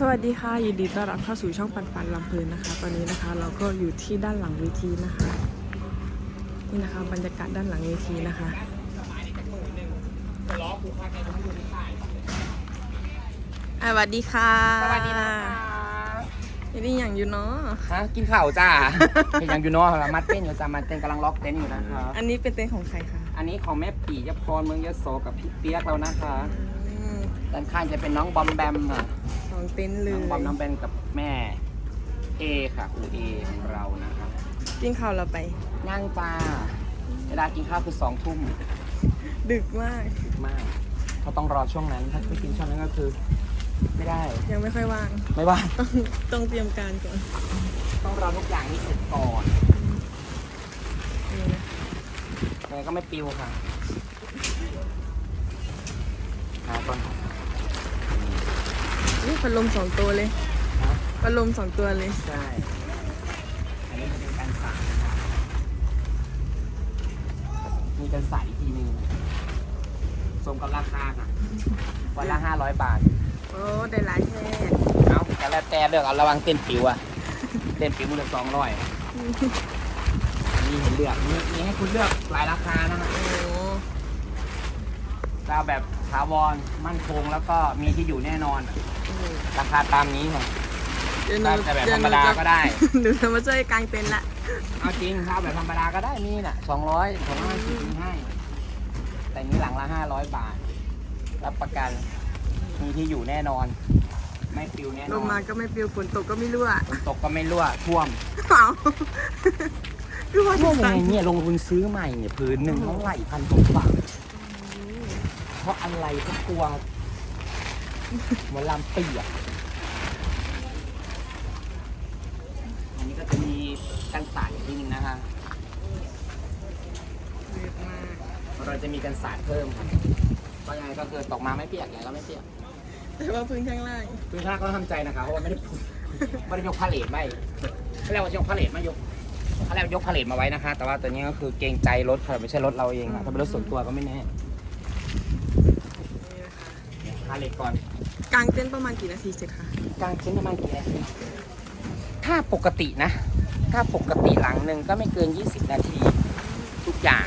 สวัสดีค่ะยินดีต้อนรับเข้าสู่ช่องปันปันลำเพลินนะคะ ตอนนี้นะคะเราก็อยู่ที่ด้านหลังเวทีนะคะนี่นะคะ บรรยากาศด้านหลังเวทีนะคะอะสวัสดีค่ะสวัสดีนะคะนี่อย่างอยู่เนาะฮะกินข้าวจ้าเป็นยังอยู่เนาะเรามัดเต้นอยู่จ้ามัดเต้นกำลังล็อกเต้นอยู่นะคะอันนี้เป็นเต็นท์ของใครคะอันนี้ของแม่ปียพรเมืองยโสกับพี่เปียกเรานะคะอืมด้านข้างจะเป็นน้องบอมแบมค่ะ สองเต็นท์เลน้ยองบอมน้องแบมกับแม่เอค่ะครูเอของเรานะคะกินข้าวเราไปย่างปลาเวลากินข้าวคือสองทุ่มดึกมากดึกมากเขาต้องรอช่วงนั้น ถ้าไม่กินช่วงนั้นก็คือ ไม่ได้ ยังไม่ค่อยว่างไม่ว่าต้องต้องเตรียมการก่อน ต้องรอทุกอย่างนี้เสร็จก่อนนี่นะยังไงก็ไม่ปิวค่ะหาก่อน นี่พัดลมสองตัวเลยฮะพัดลมสองตัวเลย ใช่อันนี้จะเป็นการสายนะครับมีการสายอีกทีหนึ่งสมกับราคาค่ะวันละห้าร้อยบาท โอ้ได้หลายแท่เอาแต่แล้วแต่เลือกเอาระวังเต้นปิวอะเต้นปิวมือละสองร้อยมีให้เลือกมีมีให้คุณเลือกหลายราคานะฮะโอ้ดาวแบบ ถาวรมั่นคงแล้วก็มีที่อยู่แน่นอนโอ้โหราคาตามนี้ค่ะเดี๋ยวหนูแต่แบบเยวธรหรมนูดาจะก็ได้ หนูจะมาช่วยกางเต็นท์ละเอาจริงถ้าแบบธรรมดาก็ได้นี่น่ะสองร้อยสองร้อยสี่ให้แต่นี้หลังละห้าร้อยบาท รับประกัน มีที่อยู่แน่นอน ไม่ปลิวแน่นลอมมานก็ไม่ปลิวฝนตกก็ไม่รั่วฝนตกก็ไม่รั่วท่วม เอาคือว่าท่วมจะยังสั่ไงงเนี่ยลงทุนซื้อใหม่เนี่ยพื้นหนึ่งเท่าไหร่พันกว่าบาท เพราะอะไรเพราะกลัวหมอลำเปียกอันนี้ก็จะมีกันสาดอีกทีหนึงนะคะเยอะมากเราจะมีกันสาดเพิ่มครับก็ยังไงก็คือตกมาไม่เปียกยังไงก็ไม่เปียก แต่ว่าพื้นข้างล่าง คือถ้าก็ทำใจนะคะเพราะว่าไม่ได้ ไม่ได้ยกพาเลทไม่เขาเรียกว่ายกพาเลทไม่ยกเขาเรียกว่ายกพาเลทมาไว้นะคะ แต่ว่าตัวนี้ก็คือเกรงใจรถค่ะไม่ใช่รถเราเองค่ะถ้าเป็นรถส่วนตัวก็ไม่แน่ นี่นะคะพาเลทก่อนกางเต็นท์ประมาณกี่นาทีเสร็จคะกลางชิ้นประมาณกี่นาทีถ้าปกตินะ ถ้าปกติหลังหนึ่งก็ไม่เกิน 20 นาที ทุกอย่าง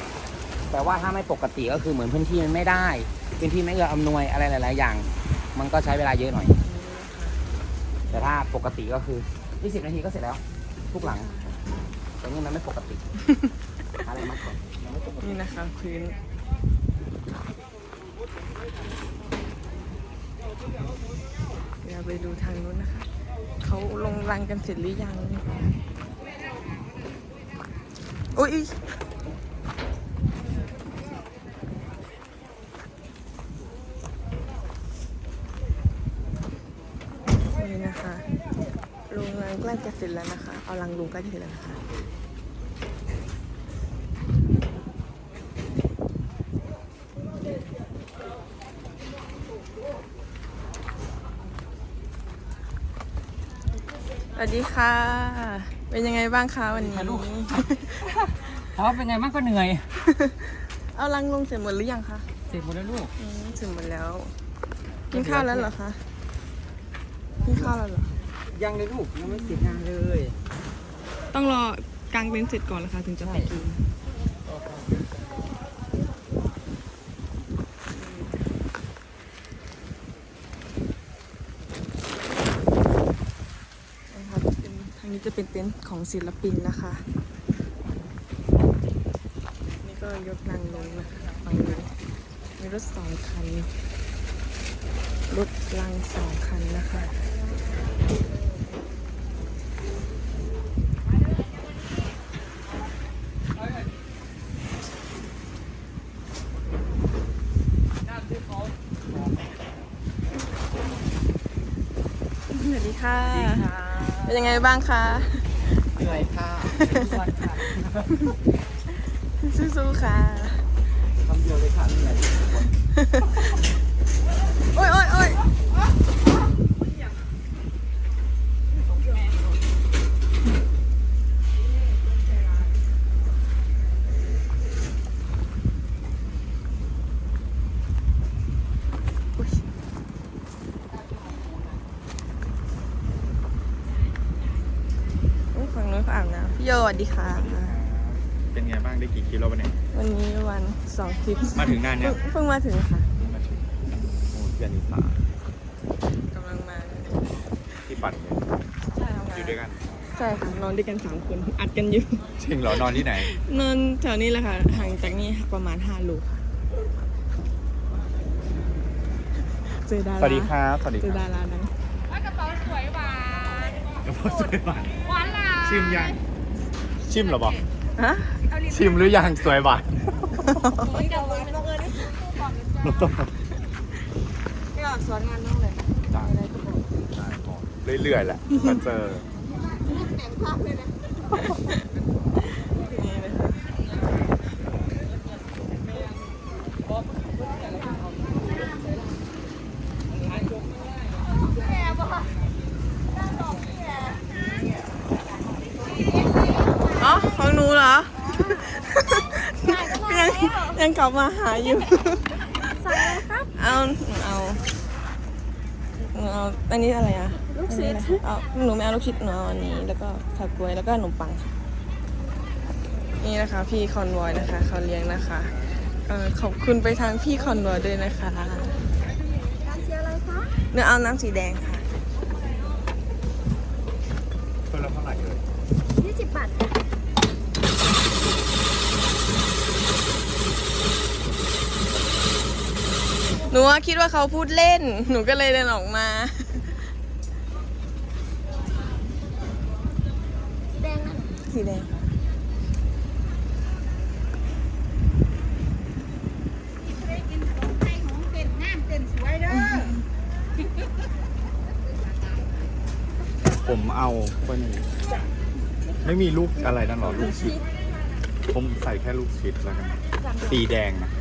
แต่ว่าถ้าไม่ปกติก็คือเหมือนพื้นที่มันไม่ได้ พื้นที่ไม่เอื้ออำนวยอะไรหลาย ๆ อย่าง มันก็ใช้เวลาเยอะหน่อย แต่ถ้าปกติก็คือ 20 นาทีก็เสร็จแล้ว ทุกหลังแต่นี่มันไม่ปกติ อะไรมาก่อนยังไม่ปกติ นี่นะคะพื้นเดี๋ยว ไปดูทางนู้นนะคะ เขาลงรังกันเสร็จหรือยังโอ้ยนี่นะคะโรงงานใกล้จะเสร็จแล้วนะคะ เอาลังลงใกล้จะเสร็จแล้วนะคะ วัสดีค่ะ เป็นยังไงบ้างคะวันนี้เพราะเป็นไงมันก็เหนื่อย เอาลังลงเสร็จหมดหรือยังคะเสร็จหมดแล้วลูก อืมเสร็จหมดแล้ว กินข้าวแล้วเหรอคะ กินข้าวแล้วเหรอ ยังเลยลูกยังไม่เสร็จงานเลยต้องรอกางเต็นท์เสร็จก่อนนะคะถึงจะไปกิน นะครับเป็ นทางนี้จะเป็นเต็นท์ของศิลปินนะคะ นี่ก็ยกนางลงนะคะฝั่งนี้มีรถสองคัน รถลังสองคันนะคะสวัสดีค่ะ เป็นยังไงบ้างคะเหนื่อยค่ะทุกวันค่ะสู้ๆค่ะคำเดียวเลยค่ะเหนื่อยโอ้ยโอ้ยโอ้ยอุ๊ย เขาอาบน้ำพี่โยสวัสดีค่ะ เป็นไงบ้างได้กี่กิโลวันนี้วันนี้วันสองทริปมาถึงนานยังเพิ่งเพิ่งมาถึงค่ะมาถึงโอ้ยานิสากำลังมาที่ปั่นเนี่ยใช่ทำงาอนยู่ด้วยกัน ใช่ค่ะนอนด้วยกันสามคนอัดกันอยู่ จริงเหรอนอนที่ไหน นอนแถวนี้แหละค่ะห่างจากนี่ประมาณ5โลค่ะเจอดาราสวัสดีครับ สวัสดีเจคอรับดารานั้นกระเป๋าสวยหวานหวานล่ะ ชิมยัง ชิมเหรอบอกฮะชิมหรือยังสวยหวานไม่ออกสอนงานน้องเลยจ้าเรื่อยๆแหละมาเจอนี่เลยค่ะอ๋อของหนูเหรอ ยังยังกลับมาหาอยู่เอาเอาเอาอันนี้อะไรอะลูกชิดเอาหนูไม่เอาลูกชิดหนูเอาอันนี้ แล้วก็ผักกล้วยแล้วก็ขนมปังค่ะนี่นะคะ พี่คอนวอยนะคะ เขาเลี้ยงนะคะเออขอบคุณไปทางพี่คอนวอยด้วยนะคะน้ำสีอะไรคะเนื้อเอาน้ำสีแดงค่ะเพื่อนละเท่าไหร่เลยยี่สิบบาท หนูว่าคิดว่าเขาพูดเล่น หนูก็เลยเดินออกมา แดงนั่นสีแดงค่ะผมเอาเป็นไม่มีลูกอะไรนั่นหรอลูกชิดผมใส่แค่ลูกชิดแล้วกัน สีแดงนะ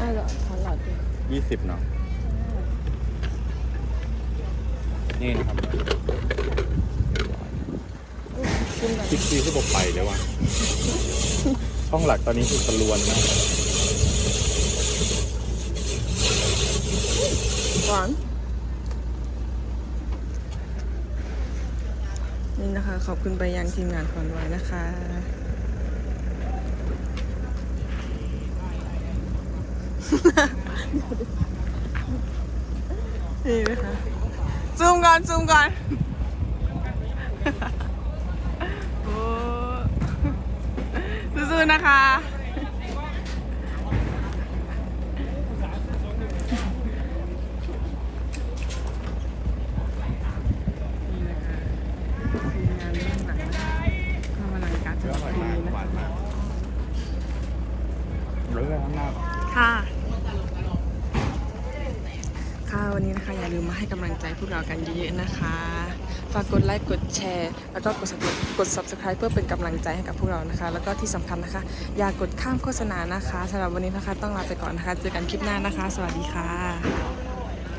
อ้าว เลยยี่สิบเนาะนี่นะครับกินก่อนคิดซีคือบอกไปเลยว่ะ ช่องหลักตอนนี้คือตะลวนมากหวานนี่นะคะ ขอบคุณไปยังทีมงานคอนวอยนะคะ นี่นะคะซูมก่อนซูมก่อนโอ้สู้ๆนะคะ นี่นะคะทีมงานเบื้องหลังนะคะเข้ามาหลังการจัด อร่อย ที มาก นะ หวานมากรสอะไรข้างหน้า ค่ะ ค่ะ วันนี้นะคะอย่าลืมมาให้กำลังใจพวกเรากันเยอะๆนะคะ ฝากกดไลค์กดแชร์ แล้วก็กดกด subscribe เพื่อเป็นกำลังใจให้กับพวกเรานะคะ แล้วก็ที่สำคัญนะคะ อย่ากดข้ามโฆษณานะคะสำหรับวันนี้นะคะ ต้องลาไปก่อนนะคะ เจอกันคลิปหน้านะคะ สวัสดีค่ะ